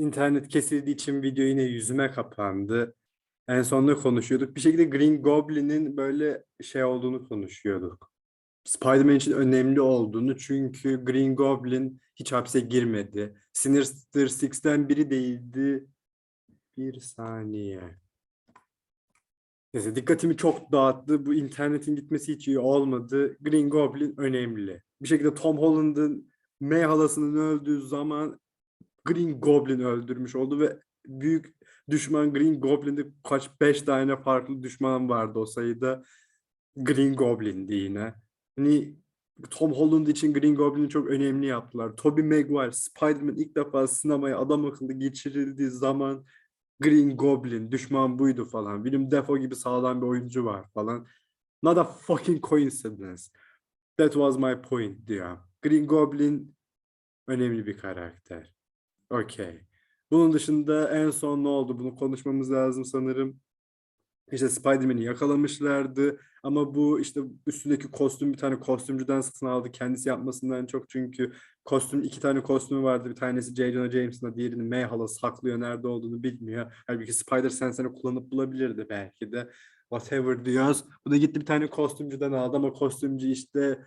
İnternet kesildiği için video yine yüzüme kapandı. En son konuşuyorduk? Bir şekilde Green Goblin'in böyle şey olduğunu konuşuyorduk. Spider-Man için önemli olduğunu çünkü Green Goblin hiç hapse girmedi. Sinister Six'ten biri değildi. Bir saniye. Neyse dikkatimi çok dağıttı. Bu internetin gitmesi hiç iyi olmadı. Green Goblin önemli. Bir şekilde Tom Holland'ın May halasının öldüğü zaman Green Goblin öldürmüş oldu ve büyük düşman Green Goblin'de kaç beş tane farklı düşman vardı o sayıda. Green Goblin'di yine. Hani Tom Holland için Green Goblin'i çok önemli yaptılar. Tobey Maguire, Spider-Man ilk defa sinemaya adam akıllı geçirildiği zaman Green Goblin, düşman buydu falan. Willem Dafoe gibi sağlam bir oyuncu var falan. Not a fucking coincidence. That was my point diyor. Green Goblin önemli bir karakter. Okey. Bunun dışında en son ne oldu? Bunu konuşmamız lazım sanırım. İşte Spider-Man'i yakalamışlardı ama bu işte üstündeki kostüm bir tane kostümcüden satın aldı kendisi yapmasından çok çünkü kostüm iki tane kostümü vardı bir tanesi J. Jonah Jameson'a diğerini May Hala saklıyor nerede olduğunu bilmiyor. Halbuki Spider-Sense'ini kullanıp bulabilirdi belki de whatever diyoruz. Bu da gitti bir tane kostümcüden aldı ama kostümcü işte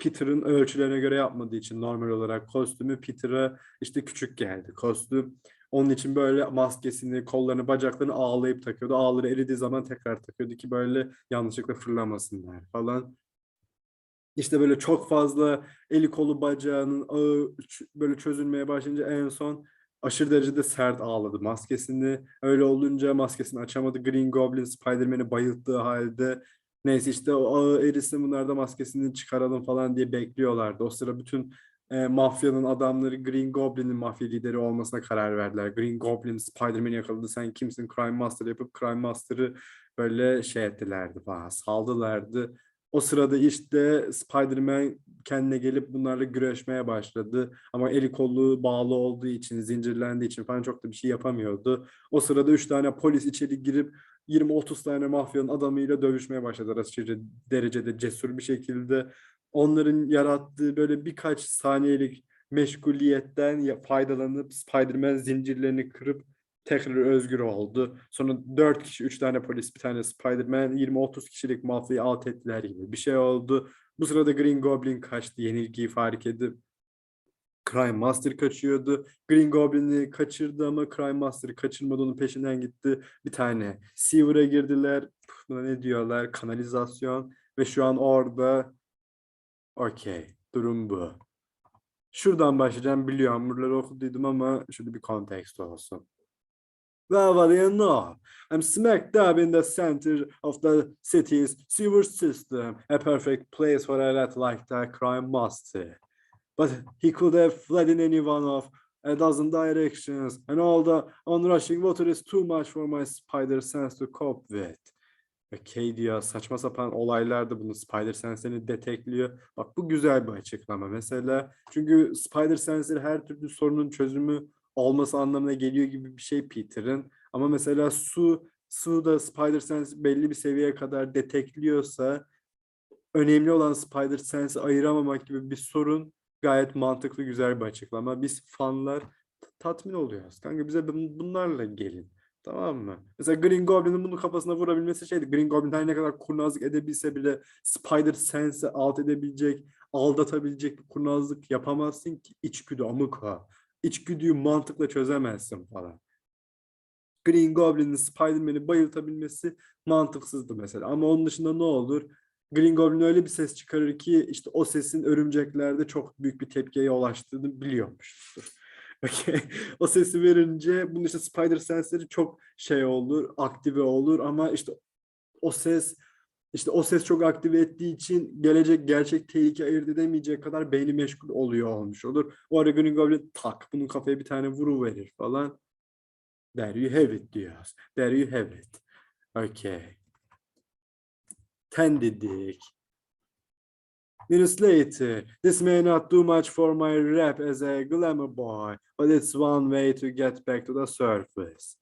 Peter'ın ölçülerine göre yapmadığı için normal olarak kostümü Peter'a işte küçük geldi. Kostüm onun için böyle maskesini, kollarını, bacaklarını ağlayıp takıyordu. Ağları eridiği zaman tekrar takıyordu ki böyle yanlışlıkla fırlamasınlar falan. İşte böyle çok fazla eli kolu bacağının ağı böyle çözülmeye başlayınca en son aşırı derecede sert ağladı maskesini. Öyle olunca maskesini açamadı. Green Goblin Spider-Man'i bayılttığı halde neyse işte o ağı erisin bunlar da maskesini çıkaralım falan diye bekliyorlardı. O sıra bütün e, mafyanın adamları Green Goblin'in mafya lideri olmasına karar verdiler. Green Goblin Spider-Man'i yakaladı. Sen kimsin? Crime Master yapıp Crime Master'ı böyle şey ettilerdi falan. Saldılardı. O sırada işte Spider-Man kendine gelip bunlarla güreşmeye başladı. Ama eli kolu bağlı olduğu için, zincirlendiği için falan çok da bir şey yapamıyordu. O sırada üç tane polis içeri girip 20-30 tane mafyanın adamıyla dövüşmeye başladılar. Aşırı derecede cesur bir şekilde onların yarattığı böyle birkaç saniyelik meşguliyetten faydalanıp Spider-Man zincirlerini kırıp tekrar özgür oldu. Sonra 4 kişi, 3 tane polis, bir tane Spider-Man, 20-30 kişilik mafyayı alt ettiler gibi bir şey oldu. Bu sırada Green Goblin kaçtı. Yenilgiyi fark edip Crime Master kaçıyordu. Green Goblin'i kaçırdı ama Crime Master'ı kaçırmadı onun peşinden gitti. Bir tane Sewer'a girdiler. Buna ne diyorlar? Kanalizasyon. Ve şu an orada Okey. Durum bu. Şuradan başlayacağım. Biliyorum buraları okuduydum ama şurada bir kontekst olsun. Well, what do you know? I'm smack dab in the center of the city's sewer system, a perfect place for a rat like that crime master. But he could have fled in any one of a dozen directions, and all the onrushing water is too much for my spider sense to cope with. Diyor saçma sapan olaylarda bunu Spider Sense'ini detekliyor. Bak bu güzel bir açıklama mesela. Çünkü Spider Sense'leri her türlü sorunun çözümü olması anlamına geliyor gibi bir şey Peter'ın. Ama mesela su, su da Spider Sense belli bir seviyeye kadar detekliyorsa önemli olan Spider Sense'i ayıramamak gibi bir sorun gayet mantıklı güzel bir açıklama. Biz fanlar tatmin oluyoruz. Kanka bize bun- bunlarla gelin. Tamam mı? Mesela Green Goblin'in bunu kafasına vurabilmesi şeydi. Green Goblin her ne kadar kurnazlık edebilse bile Spider Sense'i alt edebilecek, aldatabilecek bir kurnazlık yapamazsın ki. İçgüdü amık o. İçgüdüyü mantıkla çözemezsin falan. Green Goblin'in Spider-Man'i bayıltabilmesi mantıksızdı mesela. Ama onun dışında ne olur? Green Goblin öyle bir ses çıkarır ki işte o sesin örümceklerde çok büyük bir tepkiye yol açtığını biliyormuştur. Okey. O sesi verince bunun işte Spider Sense'leri çok şey olur, aktive olur ama işte o ses işte o ses çok aktive ettiği için gelecek gerçek tehlike ayırt edemeyecek kadar beyni meşgul oluyor olmuş olur. O ara Green Goblin tak bunun kafaya bir tane vuru verir falan. There you have it diyoruz. There you have it. Okay. Ten dedik. Minutes later, this may not do much for my rep as a glamour boy, but it's one way to get back to the surface.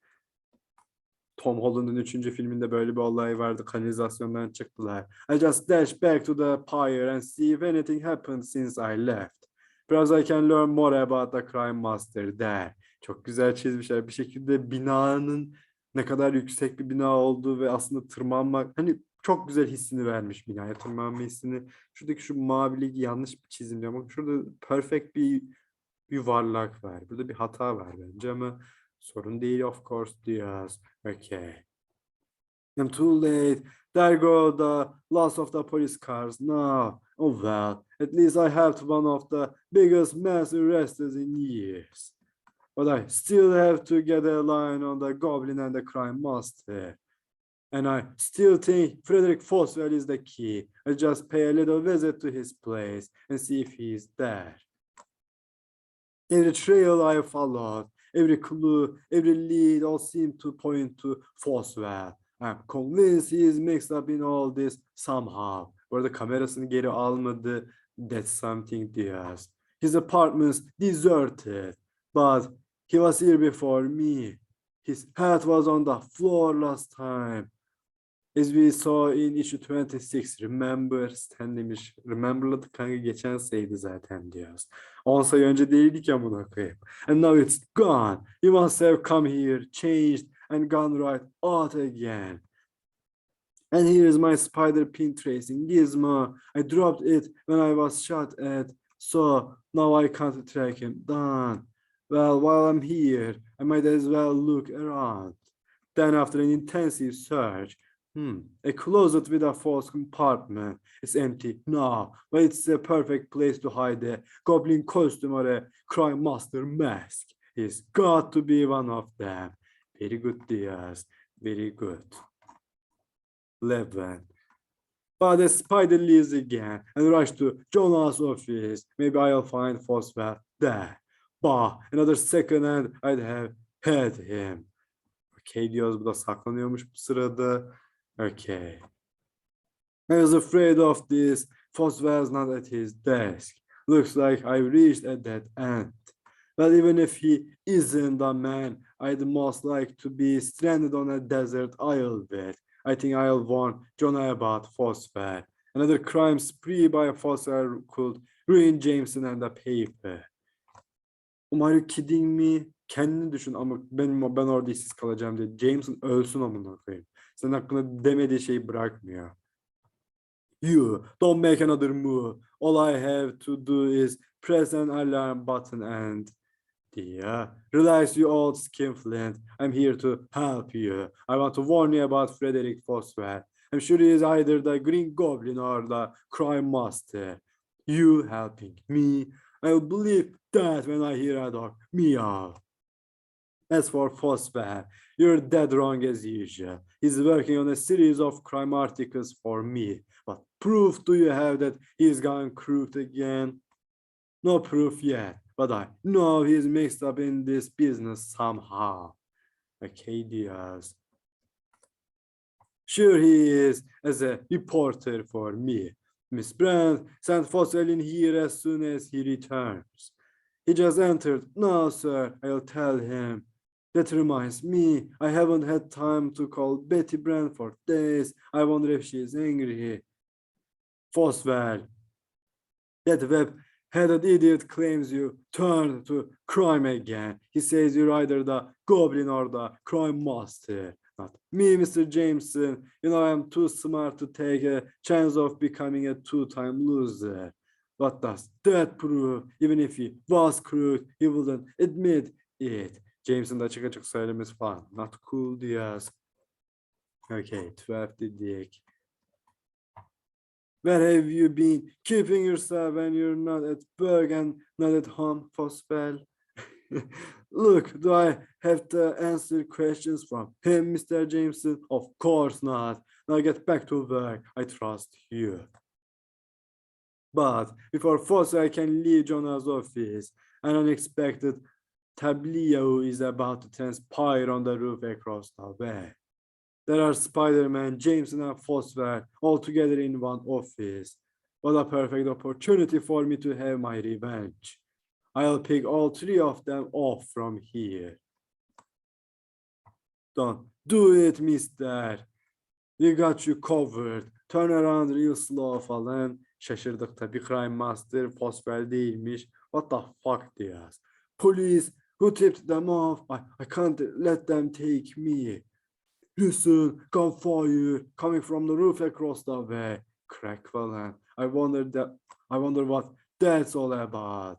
Tom Holland'ın üçüncü filminde böyle bir olay vardı. Kanalizasyondan çıktılar. I just dash back to the pier and see if anything happened since I left. Perhaps I can learn more about the crime master der. Çok güzel çizmişler. Bir şekilde binanın ne kadar yüksek bir bina olduğu ve aslında tırmanmak hani çok güzel hissini vermiş binaya tırmanma hissini. Şuradaki şu mavilik yanlış bir çizim diyor ama şurada perfect bir yuvarlak var. Burada bir hata var bence ama sorun değil of course diyoruz. Okay. I'm too late. There go the last of the police cars now. Oh well, at least I helped one of the biggest mass arrests in years. But I still have to get a line on the goblin and the crime master. And I still think Frederick Foswell is the key. I just pay a little visit to his place and see if he's there. Every trail I followed, every clue, every lead all seem to point to Foswell. I'm convinced he is mixed up in all this somehow. Bu arada kamerasını geri almadı. That's something diyoruz. His apartment's deserted. But he was here before me. His hat was on the floor last time. As we saw in issue 26, remember Stan demiş. Remember'ladık kanka geçen sayıydı zaten diyoruz. 10 sayı önce değildik ya buna koyayım. And now it's gone. You must have come here, changed, and gone right out again. And here is my spider pin tracing gizmo. I dropped it when I was shot at, so now I can't track him down. Well, while I'm here, I might as well look around. Then after an intensive search, hmm, a closet with a false compartment is empty now, but it's a perfect place to hide a goblin costume or a crime master mask. He's got to be one of them. Very good, Diaz. Very good. 11. But the spider leaves again and rush to Jonah's office. Maybe I'll find Foswell there. Bah, another second and I'd have had him. Okay diyoruz. Bu da saklanıyormuş bu sırada. Okay. I was afraid of this. Foswell's not at his desk. Looks like I've reached a dead end. But even if he isn't the man I'd most like to be stranded on a desert isle with, I think I'll warn Jonah about Foswell. Another crime spree by Foswell could ruin Jameson and the paper. Um, are you kidding me? Kendini düşün ama ben ben orada işsiz kalacağım diye. Jameson ölsün amına koyayım. Senin hakkında demediği şeyi bırakmıyor. You don't make another move. All I have to do is press an alarm button and yeah. Relax, you old skinflint. I'm here to help you. I want to warn you about Frederick Foswell. I'm sure he is either the Green Goblin or the Crime Master. You helping me? I'll believe that when I hear a dog meow. As for Foswell, you're dead wrong as usual. He's working on a series of crime articles for me. What proof do you have that he's gone crooked again? No proof yet, but I know he's mixed up in this business somehow. Okay, Diaz. Sure he is, as a reporter for me. Miss Brand sent Foswell in here as soon as he returns. He just entered. No, sir, I'll tell him. That reminds me, I haven't had time to call Betty Brand for days. I wonder if she's angry. Foswell, that web-headed idiot claims you turned to crime again. He says you're either the goblin or the crime master. Not me, Mr. Jameson. You know, I'm too smart to take a chance of becoming a two-time loser. What does that prove? Even if he was crooked, he wouldn't admit it. James'in de açık açık söylemesi falan. Not cool diyoruz. Okay, 12 dedik. Where have you been keeping yourself when you're not at work and not at home, Foswell? Look, do I have to answer questions from him, Mr. Jameson? Of course not. Now get back to work. I trust you. But before Foswell can leave Jonah's office, an unexpected tableau is about to transpire on the roof across the way. There are Spider-Man, Jameson, and Foswell all together in one office. What a perfect opportunity for me to have my revenge. I'll pick all three of them off from here. Don't do it, mister. We got you covered. Turn around real slow falan. Şaşırdık tabii Crime Master Foswell değilmiş. What the fuck diyoruz. Police who tipped them off. I, I can't let them take me. Listen, gunfire coming from the roof across the way. Crackle and I wonder that I wonder what that's all about.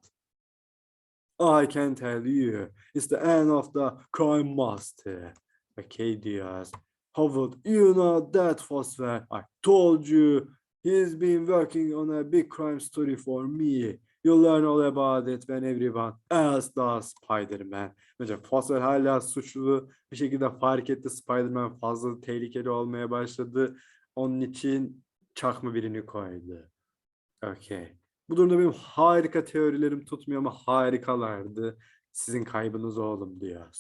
I can tell you, it's the end of the crime master. Okay, diyoruz. Howard, you know that Foswell. I told you he's been working on a big crime story for me. Learn all about it when everyone else does Spider-Man. Bence Foswell hala suçlu bir şekilde fark etti. Spider-Man fazla tehlikeli olmaya başladı. Onun için çakma birini koydu. Okay. Bu durumda benim harika teorilerim tutmuyor ama harikalardı. Sizin kaybınız oğlum diyoruz.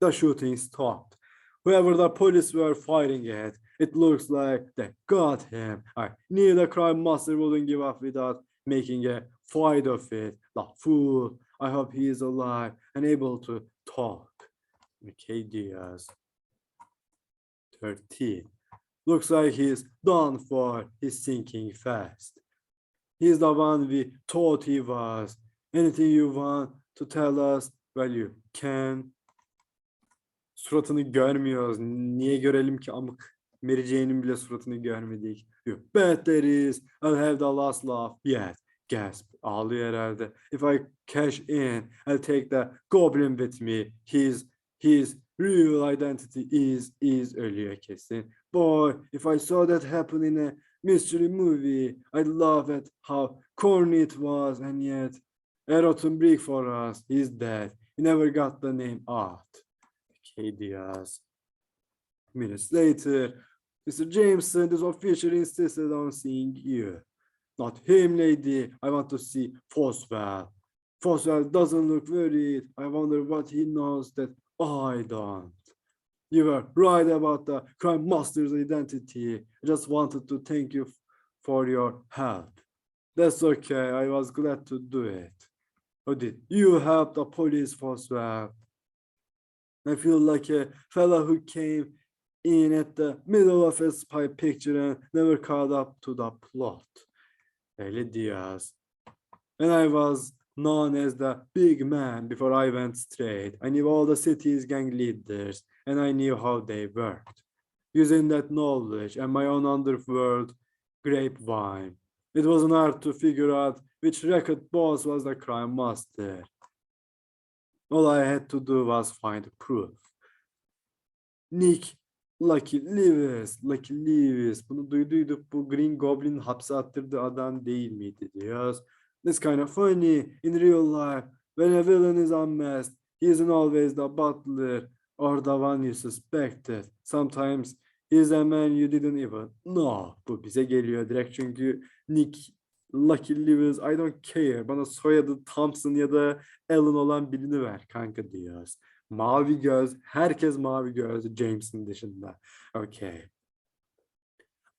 The shooting stopped. Whoever the police were firing at, it looks like they got him. I knew the crime master wouldn't give up without making a fight of it. The fool. I hope he is alive and able to talk. Okay, Diaz. 13. Looks like he's done for. He's sinking fast. He's the one we thought he was. Anything you want to tell us? Well, you can. Suratını görmüyoruz. Niye görelim ki amık? Mary Jane'in bile suratını görmedik. You bet there is. I'll have the last laugh yet. Gasp. Ağlıyor herhalde. If I cash in, I'll take the goblin with me. His, his real identity is, is ölüyor kesin. Boy, if I saw that happen in a mystery movie, I'd laugh at how corny it was, and yet, a rotten brick for us. He's dead. He never got the name out. Okay, Diaz. Minutes later, Mr. Jameson, this official insisted on seeing you. Not him, lady. I want to see Foswell. Foswell doesn't look worried. I wonder what he knows that I don't. You were right about the crime master's identity. I just wanted to thank you for your help. That's okay. I was glad to do it. Oh, did you help the police, Foswell? I feel like a fellow who came in at the middle of a spy picture and never caught up to the plot. Öyle Diaz. When I was known as the big man before I went straight, I knew all the city's gang leaders and I knew how they worked. Using that knowledge and my own underworld grapevine, it was an art to figure out which record boss was the crime master. All I had to do was find proof. Nick Lucky Lewis, Lucky Lewis. Bunu duyduyduk. Bu Green Goblin hapse attırdığı adam değil miydi diyoruz. It's kind of funny in real life. When a villain is unmasked, he isn't always the butler or the one you suspected. Sometimes he's a man you didn't even know. Bu bize geliyor direkt çünkü Nick Lucky Lewis, I don't care. Bana soyadı Thompson ya da Allen olan birini ver kanka diyoruz. Mavi göz, herkes mavi göz James'in dışında. Okay.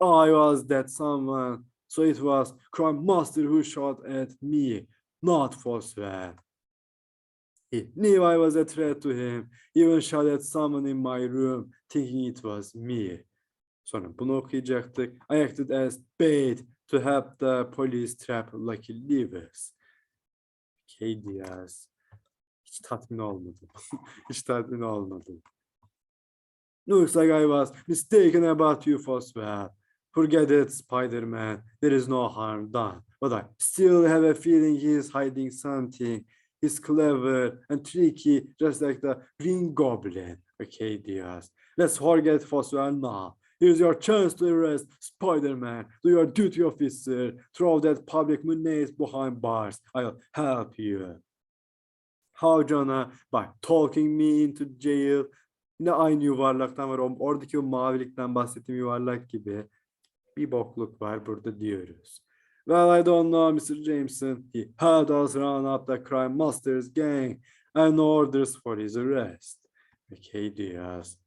I was that someone. So it was Crime Master who shot at me, not Foswell. He knew I was a threat to him. Even shot at someone in my room, thinking it was me. Sonra bunu okuyacaktık. I acted as bait to help the police trap Lucky Lewis. Okay Diaz. Hiç tatmin olmadım. Hiç tatmin olmadım. Looks like I was mistaken about you, Foswell. Forget it, Spider-Man. There is no harm done. But I still have a feeling he is hiding something. He's clever and tricky, just like the Green Goblin. Okay, Diaz. Let's forget Foswell now. Here's your chance to arrest Spider-Man. Do your duty, officer. Throw that public menace behind bars. I'll help you. How John'a by talking me into jail. Yine aynı yuvarlaktan var. Oradaki o mavilikten bahsettiğim yuvarlak gibi bir bokluk var burada diyoruz. Well, I don't know, Mr. Jameson. He helped us round up the crime master's gang and orders for his arrest. Okay, Diaz.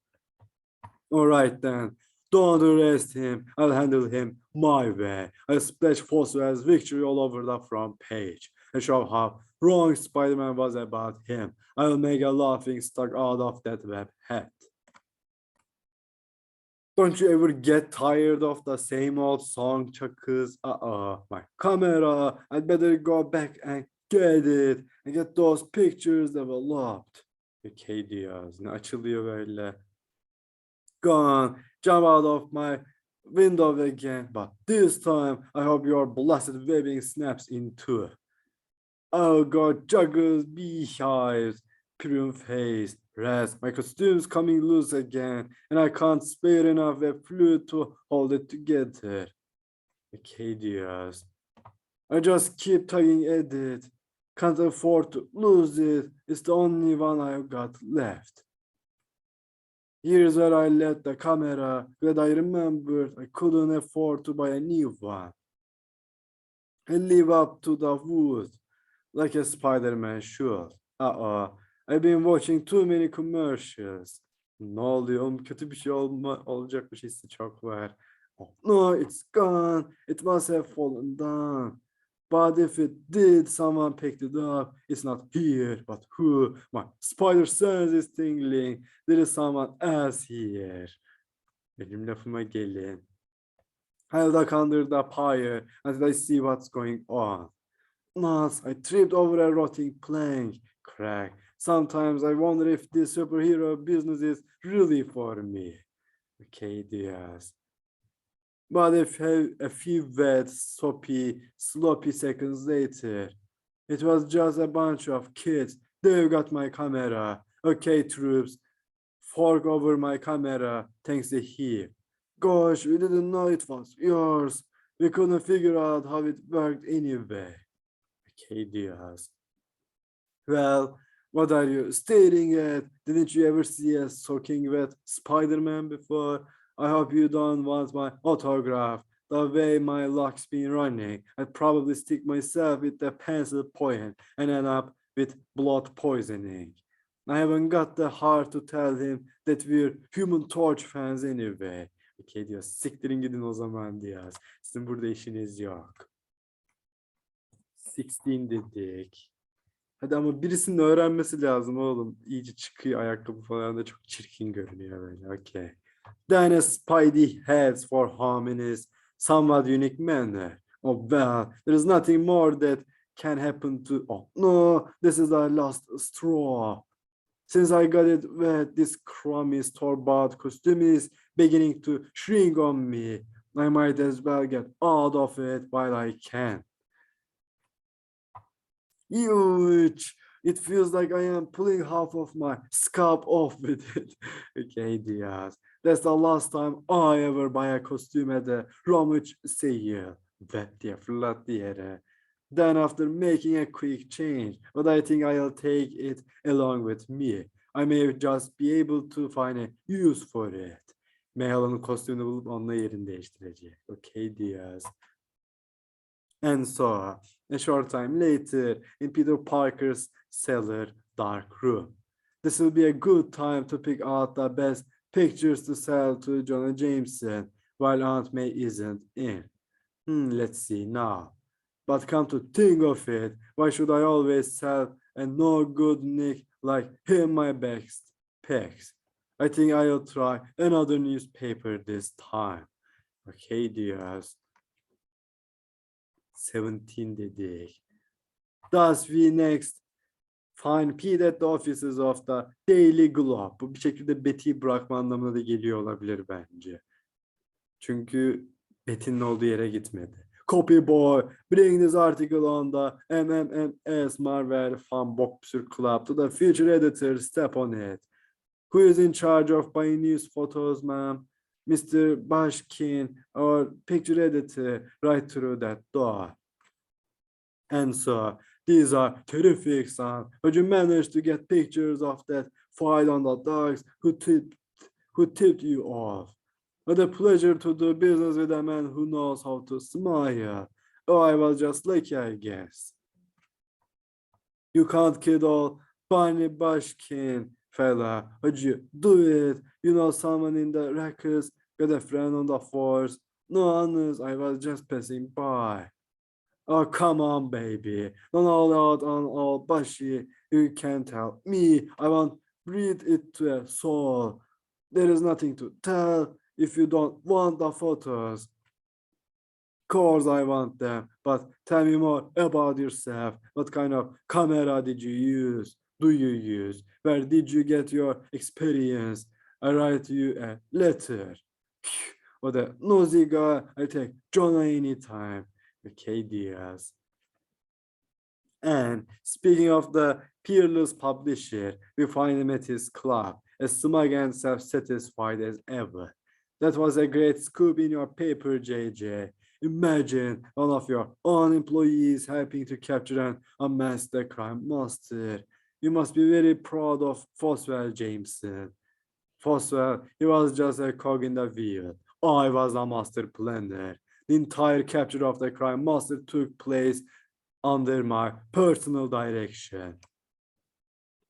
All right then. Don't arrest him. I'll handle him my way. I'll splash Foswell's victory all over the front page and show how wrong Spider-Man was about him. I'll make a laughing stock out of that web hat. Don't you ever get tired of the same old song Chuckers? Uh-uh, my camera. I'd better go back and get it and get those pictures developed. Okay diyoruz. Ne açılıyor böyle. Gone. Jump out of my window again. But this time, I hope your blessed webbing snaps in two. Oh God, juggles, beehives, prune face, rest. My costume's coming loose again, and I can't spare enough a flute to hold it together. Diyoruz. I just keep tugging at it. Can't afford to lose it. It's the only one I've got left. Here's where I left the camera. Glad I remembered I couldn't afford to buy a new one. I live up to the wood like a Spider-Man should. Uh-uh. I've been watching too many commercials. Ne oluyor? Oğlum kötü bir şey olma, olacakmış hissi çok var. Oh, no, it's gone. It must have fallen down. But if it did, someone picked it up. It's not here, but who? My spider sense is tingling. There is someone else here. Benim lafıma gelin. I'll duck under the pyre until I see what's going on. I tripped over a rotting plank. Crack. Sometimes I wonder if this superhero business is really for me. Okay, diyoruz. But if a, few wet, soppy, sloppy seconds later, it was just a bunch of kids. They've got my camera. Okay, troops, fork over my camera. Thanks to he. Gosh, we didn't know it was yours. We couldn't figure out how it worked anyway. Okay, diyoruz. Well, what are you staring at? Didn't you ever see a soaking wet Spider-Man before? I hope you don't want my autograph. The way my luck's been running, I'd probably stick myself with the pencil point and end up with blood poisoning. I haven't got the heart to tell him that we're Human Torch fans anyway. Okay diyor. Siktirin gidin o zaman diyor. Sizin burada işiniz yok. 16 dedik. Hadi ama birisinin öğrenmesi lazım oğlum. İyice çıkıyor ayakkabı falan da çok çirkin görünüyor böyle. Okay. Then a Spidey heads for home in his somewhat unique manner. Oh well, there is nothing more that can happen to. Oh no, this is the last straw. Since I got it wet, this crummy store-bought costume is beginning to shrink on me. I might as well get out of it while I can. Huge. It feels like I am pulling half of my scalp off with it. okay, Diaz. That's the last time I ever buy a costume at a rummage sale. Vet diye fırlattı yere. Then after making a quick change, but I think I'll take it along with me. I may just be able to find a use for it. Mayhala'nın kostümünü bulup onunla yerini değiştirecek. Okay, Diaz. And so, a short time later, in Peter Parker's cellar dark room. This will be a good time to pick out the best pictures to sell to Jonah Jameson while Aunt May isn't in. Hmm, let's see now. But come to think of it, why should I always sell a no good nick like him my best pics? I think I'll try another newspaper this time. Okay, diyoruz. 17 dedik. Thus we next find Pete at the offices of the Daily Globe. Bu bir şekilde Betty'yi bırakma anlamına da geliyor olabilir bence. Çünkü Betty'nin olduğu yere gitmedi. Copy boy, bring this article on the MMMS Marvel Fan Boxer Club to the future editor, step on it. Who is in charge of buying news photos, ma'am? Mr. Bashkin, our picture editor, right through that door. And so these are terrific, son. But you managed to get pictures of that file on the dogs who tipped who tipped you off. What a pleasure to do business with a man who knows how to smile. Oh, I was just lucky, I guess. You can't kid all Barney Bashkin, fella. Would you do it? You know someone in the records, got a friend on the force. No, honest, I was just passing by. Oh, come on, baby. Don't all out on all bushy. You can't help me. I want breathe it to a soul. There is nothing to tell. if you don't want the photos, course I want them, but tell me more about yourself. What kind of camera did you use? Do you use? Where did you get your experience? I write you a letter. Or the nosy guy, I take Jonah anytime. Okay, Diaz. And speaking of the peerless publisher, we find him at his club, as smug and self-satisfied as ever. That was a great scoop in your paper, JJ. Imagine one of your own employees helping to capture and unmask crime monster. You must be very proud of Foswell Jameson. Foswell, he was just a cog in the wheel. I was a master planner. The entire capture of the crime monster took place under my personal direction.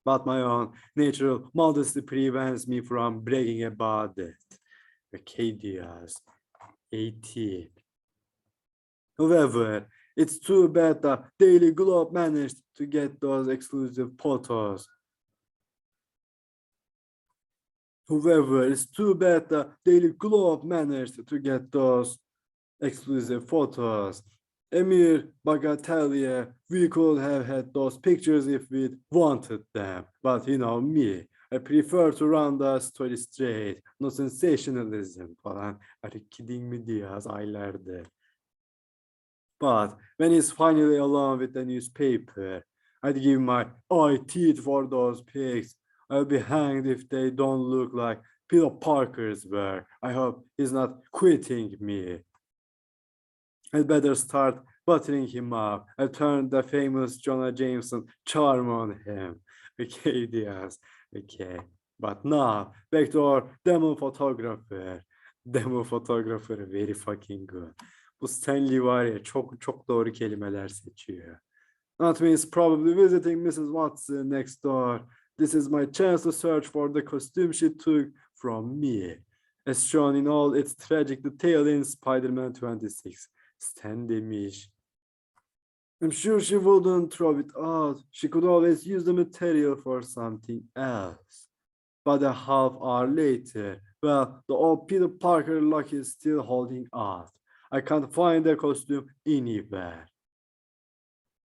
But my own natural modesty prevents me from bragging about it. Acadias, 18. However, it's too bad the Daily Globe managed to get those exclusive photos. However, it's too bad the Daily Globe managed to get those exclusive photos. Emir Bagatelia, we could have had those pictures if we wanted them. But you know me, I prefer to run the story straight. No sensationalism falan. Are you kidding me Diaz. But when he's finally alone with the newspaper, I'd give my eye teeth for those pigs. Uh, I'll be hanged if they don't look like Peter Parker's were. I hope he's not quitting me. I'd better start buttering him up. I turned the famous Jonah Jameson charm on him. Okay, Diaz. Okay. But now, back to our demo photographer. Demo photographer, very fucking good. Bu Stanley var ya çok çok doğru kelimeler seçiyor. That means probably visiting Mrs. Watson next door. This is my chance to search for the costume she took from me. As shown in all its tragic detail in Spider-Man 26. Stan demiş. I'm sure she wouldn't throw it out. She could always use the material for something else. But a half hour later, well, the old Peter Parker lock is still holding out. I can't find the costume anywhere.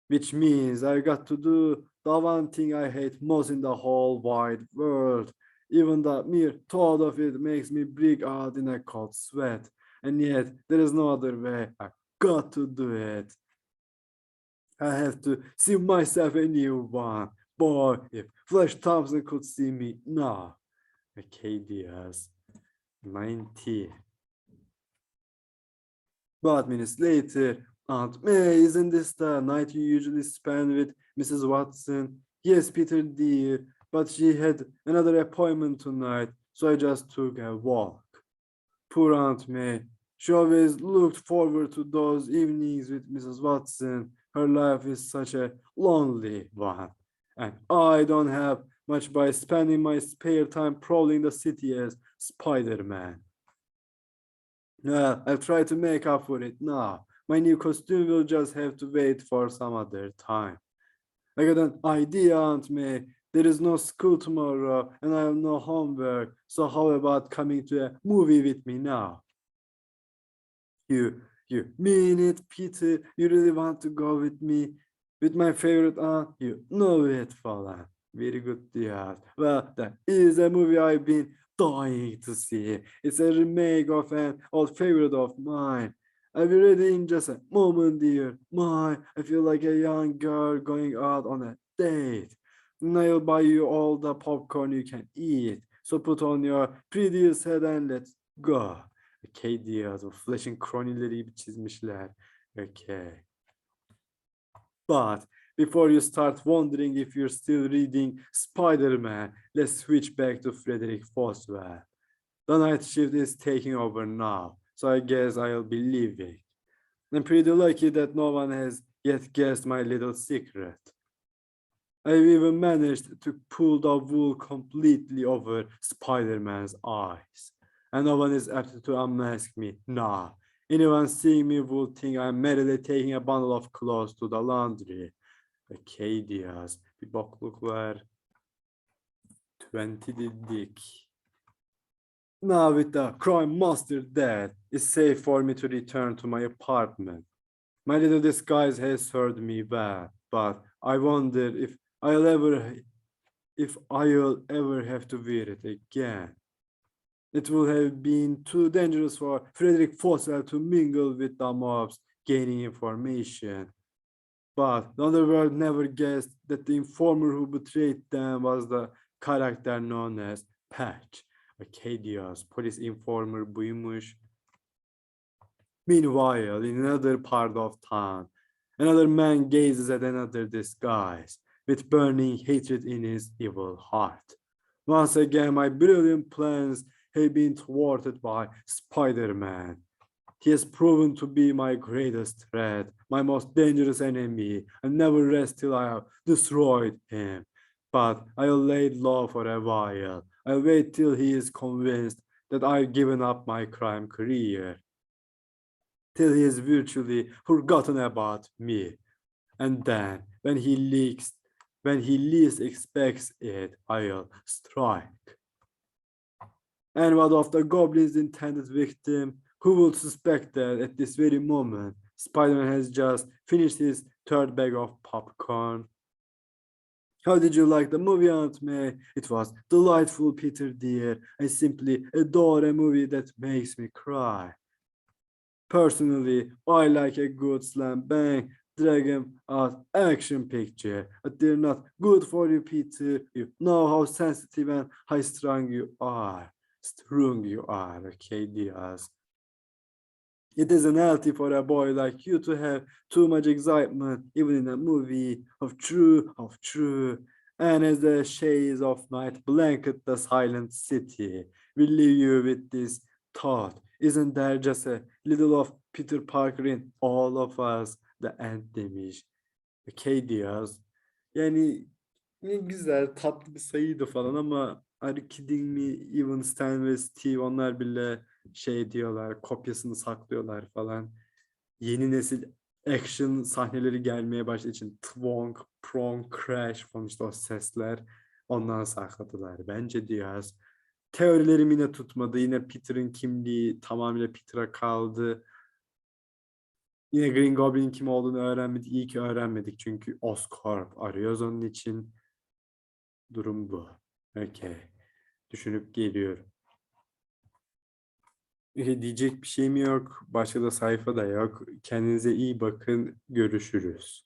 Which means I got to do the one thing I hate most in the whole wide world. Even the mere thought of it makes me break out in a cold sweat. And yet there is no other way. I got to do it. I have to see myself a new one. Boy, if Flash Thompson could see me now. Okay, Diaz. 90. But minutes later, Aunt May, isn't this the night you usually spend with Mrs. Watson? Yes, Peter dear, but she had another appointment tonight, so I just took a walk. Poor Aunt May. She always looked forward to those evenings with Mrs. Watson. Her life is such a lonely one. And I don't have much by spending my spare time prowling the city as Spider-Man. Well, I'll try to make up for it now. My new costume will just have to wait for some other time. I got an idea, Aunt May. There is no school tomorrow and I have no homework. So how about coming to a movie with me now? You, you mean it, Peter? You really want to go with me? With my favorite aunt? You know it, falan. Very good, Diaz. Well, that is a movie I've been dying to see. It's a remake of an old favorite of mine. I'll be ready in just a moment, dear. My, I feel like a young girl going out on a date. And I'll buy you all the popcorn you can eat. So put on your prettiest head and let's go. Okay Diaz, o Flash'in kronileri gibi çizmişler. Okay. But before you start wondering if you're still reading Spider-Man, let's switch back to Frederick Foswell. The night shift is taking over now, so I guess I'll be leaving. I'm pretty lucky that no one has yet guessed my little secret. I've even managed to pull the wool completely over Spider-Man's eyes. And no one is apt to unmask me now. Anyone seeing me will think I'm merely taking a bundle of clothes to the laundry. Okay Diaz, bir var. 20 dedik. Now with the crime master dead, it's safe for me to return to my apartment. My little disguise has served me well, but I wonder if I'll ever if I'll ever have to wear it again. It would have been too dangerous for Frederick Fossel to mingle with the mobs gaining information. But the underworld never guessed that the informer who betrayed them was the character known as Patch. Arcadia's police informer buymuş. Meanwhile, in another part of town, another man gazes at another disguise with burning hatred in his evil heart. Once again, my brilliant plans have been thwarted by Spider-Man. He has proven to be my greatest threat, my most dangerous enemy, and never rest till I have destroyed him. But I'll lay low for a while. I'll wait till he is convinced that I've given up my crime career. Till he is virtually forgotten about me. And then, when he leaks, when he least expects it, I'll strike. And what of the goblin's intended victim? Who will suspect that at this very moment, Spider-Man has just finished his third bag of popcorn? How did you like the movie, Aunt May? It was delightful, Peter dear. I simply adore a movie that makes me cry. Personally, I like a good slam bang, dragon out action picture. But they're not good for you, Peter. You know how sensitive and high strung you are. Strung you are, okay, Diaz. It isn't healthy for a boy like you to have too much excitement, even in a movie. Of true, of true. And as the shades of night blanket the silent city, we leave you with this thought. Isn't there just a little of Peter Parker in all of us? The end demiş. Okay Diaz. Yani ne güzel tatlı bir sayıydı falan ama you kidding me? Even Stan ve Steve onlar bile şey diyorlar, kopyasını saklıyorlar falan. Yeni nesil action sahneleri gelmeye başladığı için twonk, prong, crash falan işte o sesler ondan sakladılar. Bence Diaz. Teorilerim yine tutmadı. Yine Peter'ın kimliği tamamıyla Peter'a kaldı. Yine Green Goblin'in kim olduğunu öğrenmedik. İyi ki öğrenmedik çünkü Oscorp arıyoruz onun için. Durum bu. Okey. Düşünüp geliyorum. Diyecek bir şeyim yok. Başka da sayfa da yok. Kendinize iyi bakın. Görüşürüz.